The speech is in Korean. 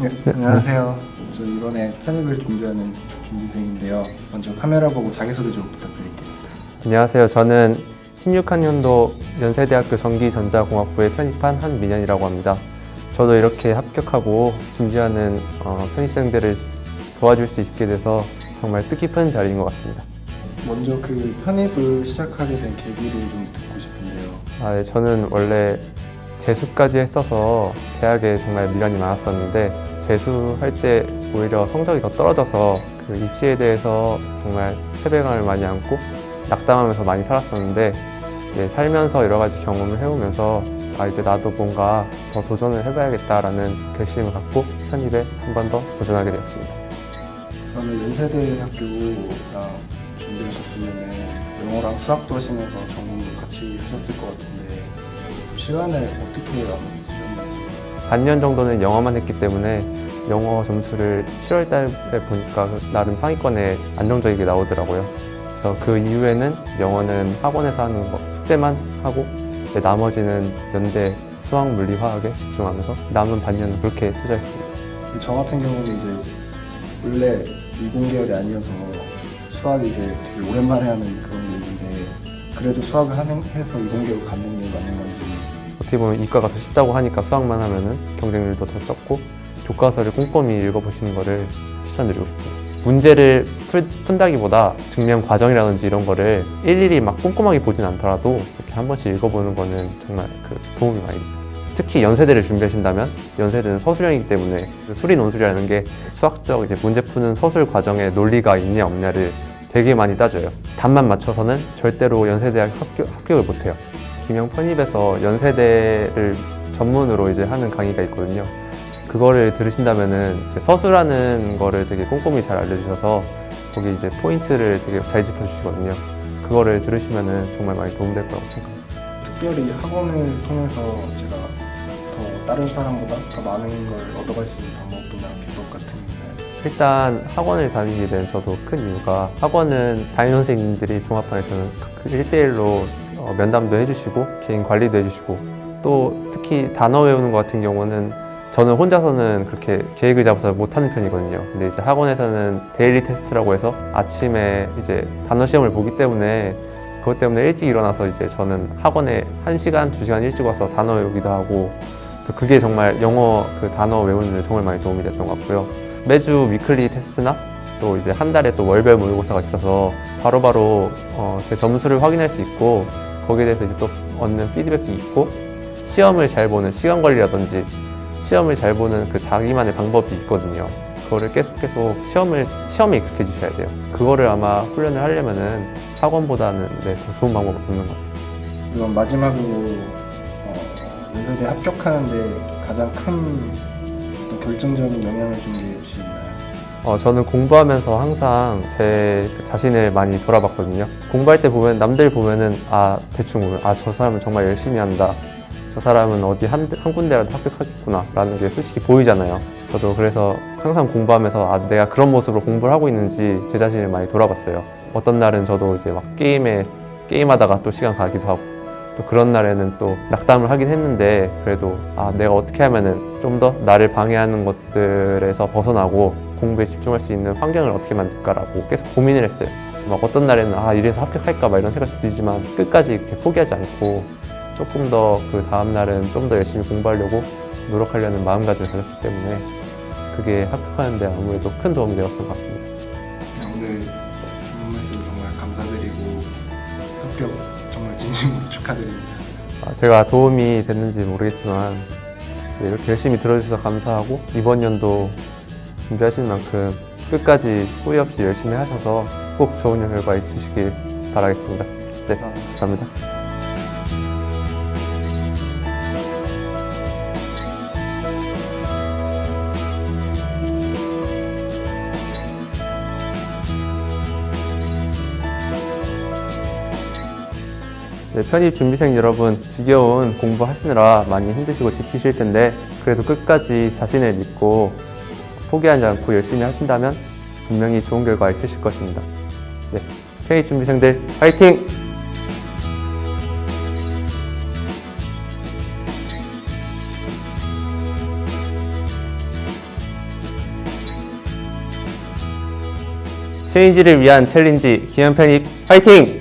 네, 안녕하세요. 저 이번에 편입을 준비하는 준비생인데요. 먼저 카메라 보고 자기소개 좀 부탁드릴게요. 안녕하세요. 저는 16학년도 연세대학교 전기전자공학부에 편입한 한민현이라고 합니다. 저도 이렇게 합격하고 준비하는 어, 편입생들을 도와줄 수 있게 돼서 정말 뜻깊은 자리인 것 같습니다. 먼저 그 편입을 시작하게 된 계기를 좀 듣고 싶은데요. 아, 네, 저는 원래 재수까지 했어서 대학에 정말 미련이 많았었는데 재수할 때 오히려 성적이 더 떨어져서 그 입시에 대해서 정말 패배감을 많이 안고 낙담하면서 많이 살았었는데 이제 살면서 여러 가지 경험을 해오면서 아 이제 나도 뭔가 더 도전을 해봐야겠다라는 결심을 갖고 편입에 한 번 더 도전하게 되었습니다. 그러면 연세대 학교랑 준비하셨으면 영어랑 수학도 하시면서 전공도 같이 하셨을 것 같은데 시간을 어떻게 나누셨나요? 반년 정도는 영어만 했기 때문에 영어 점수를 7월 달에 보니까 나름 상위권에 안정적이게 나오더라고요. 그래서 그 이후에는 영어는 학원에서 하는 거 숙제만 하고 이제 나머지는 연대 수학, 물리, 화학에 집중하면서 남은 반년은 그렇게 투자했습니다. 저 같은 경우는 이제 원래 이공계열이 아니어서 수학이 이제 되게 오랜만에 하는 그런 일인데 그래도 수학을 하는, 해서 이공계로 가는 게 맞는 건지 어떻게 보면 이과가 더 쉽다고 하니까 수학만 하면은 경쟁률도 더 적고 교과서를 꼼꼼히 읽어보시는 거를 추천드리고 싶습니다. 문제를 풀, 푼다기보다 증명 과정이라든지 이런 거를 일일이 막 꼼꼼하게 보진 않더라도 이렇게 한 번씩 읽어보는 거는 정말 그 도움이 많이 됩니다. 특히 연세대를 준비하신다면 연세대는 서술형이기 때문에 그 수리 논술이라는 게 수학적 이제 문제 푸는 서술 과정에 논리가 있냐 없냐를 되게 많이 따져요. 답만 맞춰서는 절대로 연세대학 합격, 합격을 못해요. 김영 편입에서 연세대를 전문으로 이제 하는 강의가 있거든요. 그거를 들으신다면은 이제 서술하는 거를 되게 꼼꼼히 잘 알려주셔서 거기 이제 포인트를 되게 잘 짚어주시거든요. 그거를 들으시면은 정말 많이 도움될 거라고 생각합니다. 특별히 학원을 통해서 제가 더 다른 사람보다 더 많은 걸 얻어갈 수 있는 방법이나 기법 같은 게? 일단 학원을 다니게 된 저도 큰 이유가 학원은 담임 선생님들이 종합반에서는 그 1대1로 어, 면담도 해주시고 개인 관리도 해주시고 또 특히 단어 외우는 것 같은 경우는 저는 혼자서는 그렇게 계획을 잡아서 못하는 편이거든요. 근데 이제 학원에서는 데일리 테스트라고 해서 아침에 이제 단어 시험을 보기 때문에 그것 때문에 일찍 일어나서 이제 저는 학원에 1시간, 2시간 일찍 와서 단어 외우기도 하고 또 그게 정말 영어 그 단어 외우는 데 정말 많이 도움이 됐던 것 같고요. 매주 위클리 테스트나 또 이제 한 달에 또 월별 모의고사가 있어서 바로바로 어, 제 점수를 확인할 수 있고 거기에 대해서 이제 또 얻는 피드백도 있고 시험을 잘 보는 시간 관리라든지 시험을 잘 보는 그 자기만의 방법이 있거든요. 그거를 계속 계속 시험을 시험에 익숙해지셔야 돼요. 그거를 아마 훈련을 하려면은 학원보다는 네, 더 좋은 방법 없는 것 같아요. 그럼 마지막으로 어, 연세대 합격하는데 가장 큰 어떤 결정적인 영향을 준 게 혹시 있나요? 어, 저는 공부하면서 항상 제 자신을 많이 돌아봤거든요. 공부할 때 보면 남들 보면은 아 대충 보면 아 저 사람은 정말 열심히 한다. 저 사람은 어디 한, 한 군데라도 합격하겠구나 라는 게 솔직히 보이잖아요. 저도 그래서 항상 공부하면서 아 내가 그런 모습으로 공부를 하고 있는지 제 자신을 많이 돌아봤어요. 어떤 날은 저도 이제 막 게임에 게임하다가 또 시간 가기도 하고 또 그런 날에는 또 낙담을 하긴 했는데 그래도 아 내가 어떻게 하면은 좀 더 나를 방해하는 것들에서 벗어나고 공부에 집중할 수 있는 환경을 어떻게 만들까라고 계속 고민을 했어요. 막 어떤 날에는 아 이래서 합격할까 막 이런 생각이 들지만 끝까지 이렇게 포기하지 않고 조금 더 그 다음 날은 좀 더 열심히 공부하려고 노력하려는 마음가짐을 가졌기 때문에 그게 합격하는데 아무래도 큰 도움이 되었던 것 같습니다. 네, 오늘 좋은 말씀 정말 감사드리고 합격 정말 진심으로 축하드립니다. 아, 제가 도움이 됐는지 모르겠지만 네, 이렇게 열심히 들어주셔서 감사하고 이번 연도 준비하시는 만큼 끝까지 후회 없이 열심히 하셔서 꼭 좋은 결과 있으시길 바라겠습니다. 네, 감사합니다. 네, 편입 준비생 여러분 지겨운 공부하시느라 많이 힘드시고 지치실 텐데 그래도 끝까지 자신을 믿고 포기하지 않고 열심히 하신다면 분명히 좋은 결과 있으실 것입니다. 네, 편입 준비생들 화이팅! 체인지를 위한 챌린지 기현 편입 파이팅!